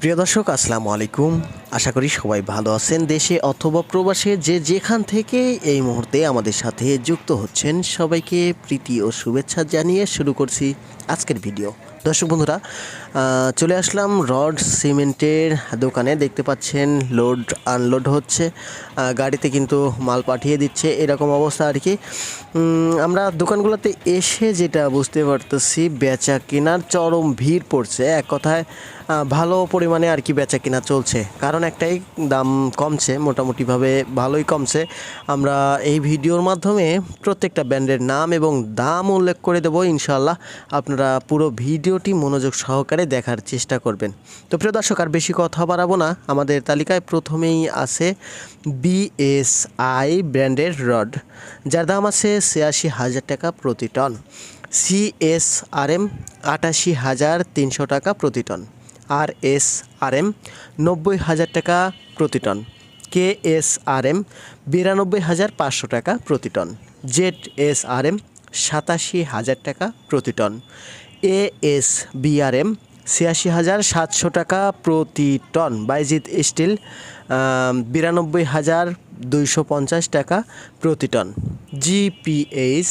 প্রিয় দর্শক, আসসালামু আলাইকুম। আশা করি সবাই ভালো আছেন দেশে অথবা প্রবাসে। যে যেখান থেকে এই মুহূর্তে আমাদের সাথে যুক্ত হচ্ছেন, সবাইকে প্রীতি ও শুভেচ্ছা জানিয়ে শুরু করছি আজকের ভিডিও। দর্শক বন্ধুরা চলে আসলাম রড সিমেন্টের দোকানে। দেখতে পাচ্ছেন লোড, আনলোড হচ্ছে। গাড়িতে কিন্তু মাল পাঠিয়ে দিচ্ছে, এরকম অবস্থা আর কি। আমরা দোকানগুলোতে এসে যেটা বুঝতে পারতেছি, বেচা কেনার চরম ভিড় পড়ছে। এক কথায় ভালো পরিমাণে আর কি বেচা কেনা চলছে। কারণ একটাই, দাম কমছে, মোটামুটিভাবে ভালোই কমছে। আমরা এই ভিডিওর মাধ্যমে প্রত্যেকটা ব্র্যান্ডের নাম এবং দাম উল্লেখ করে দেবো ইনশাল্লাহ আপনারা পুরো ভিডিওটি মনোযোগ সহকারে দেখার চেষ্টা করবেন। তো প্রিয় দর্শক, আর বেশি কথা বাড়াবো না। আমাদের তালিকায় প্রথমেই আছে বিএসআই ব্র্যান্ডের রড। যার দাম আছে ছিয়াশি হাজার টাকা প্রতি টন। সিএসআরএম আটাশি হাজার তিনশো টাকা প্রতি ton. R S R M নব্বই হাজার টাকা প্রতি ton. K S R M বিরানব্বই হাজার পাঁচশো টাকা প্রতি ton. Z S R M সাতাশি হাজার টাকা প্রতি টন। এ এস বিআরএম ছিয়াশি হাজার সাতশো টাকা প্রতি টন। বাইজিৎ স্টিল বিরানব্বই হাজার দুইশো পঞ্চাশ টাকা প্রতি টন। জিপিএইচ,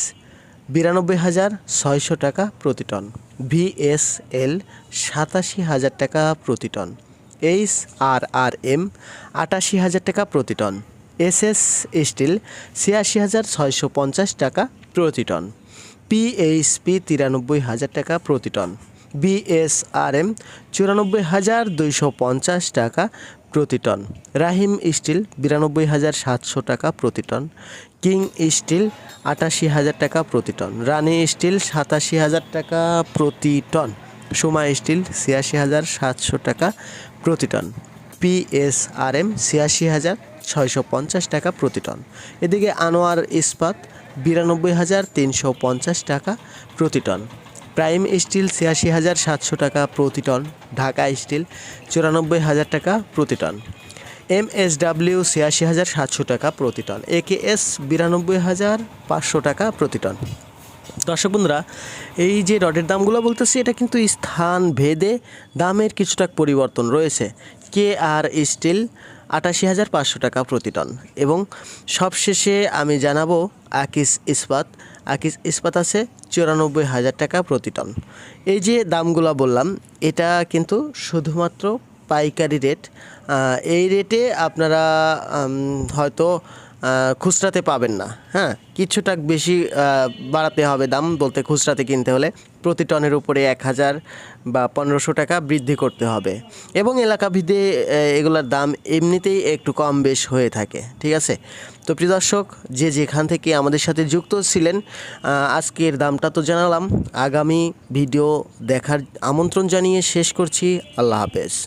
বিরানব্বই হাজার ছয়শো টাকা প্রতি টন। ভিএসএল, সাতাশি হাজার টাকা প্রতি ton. H R R M আটাশি হাজার টাকা প্রতি টন। এস এস স্টিল, ছিয়াশি হাজার ছয়শো পঞ্চাশ টাকা প্রতি টন। পিএইচপি তিরানব্বই হাজার টাকা প্রতি টন। বিএসআরএম চুরানব্বই হাজার দুইশো পঞ্চাশ টাকা প্রতি টন। রাহিম স্টিল বিরানব্বই হাজার সাতশো টাকা প্রতি টন। কিং স্টিল আটাশি হাজার টাকা প্রতি টন। রানি স্টিল সাতাশি হাজার টাকা প্রতি টন। সোমা স্টিল ছিয়াশি হাজার সাতশো টাকা প্রতি টন। পিএসআরএম ছিয়াশি হাজার ছয়শো পঞ্চাশ টাকা প্রতি টন। এদিকে আনোয়ার ইস্পাত বিরানব্বই হাজার তিনশো পঞ্চাশ টাকা প্রতি টন। প্রাইম স্টিল ছিয়াশি হাজার সাতশো টাকা প্রতি টন। ঢাকা স্টিল চুরানব্বই হাজার টাকা প্রতি টন। এম এস ডাব্লিউ ছিয়াশি হাজার সাতশো টাকা প্রতি টন। এ কে এস বিরানব্বই হাজার পাঁচশো টাকা প্রতি টন। দর্শক বন্ধুরা, এই যে রডের দামগুলো বলতেছি, এটা কিন্তু স্থান ভেদে দামের কিছুটা পরিবর্তন রয়েছে। কে আর স্টিল আটাশি হাজার পাঁচশো টাকা প্রতি টন। এবং সবশেষে আমি জানাব আকিস ইস্পাত। আকিস ইস্পাত আছে চুরানব্বই হাজার টাকা প্রতি টন। এই যে দামগুলো বললাম, এটা কিন্তু শুধুমাত্র পাইকারি রেট। এই রেটে আপনারা হয়তো খুচরাতে পাবেন না হ্যাঁ? কিছুটা বেশি বাড়াতে হবে দাম বলতে খুচরাতে কিনতে হলে। প্রতি টনের উপরে এক হাজার বা পনেরোশো টাকা বৃদ্ধি করতে হবে। এবং এলাকা ভিদে আহ, এগুলোর দাম এমনিতেই একটু কম বেশ হয়ে থাকে ঠিক আছে? তো প্রিয় দর্শক যে যেখান থেকে আমাদের সাথে যুক্ত ছিলেন আজকের দামটা তো জানালাম। আগামী ভিডিও দেখার আমন্ত্রণ জানিয়ে শেষ করছি। আল্লাহ হাফেজ।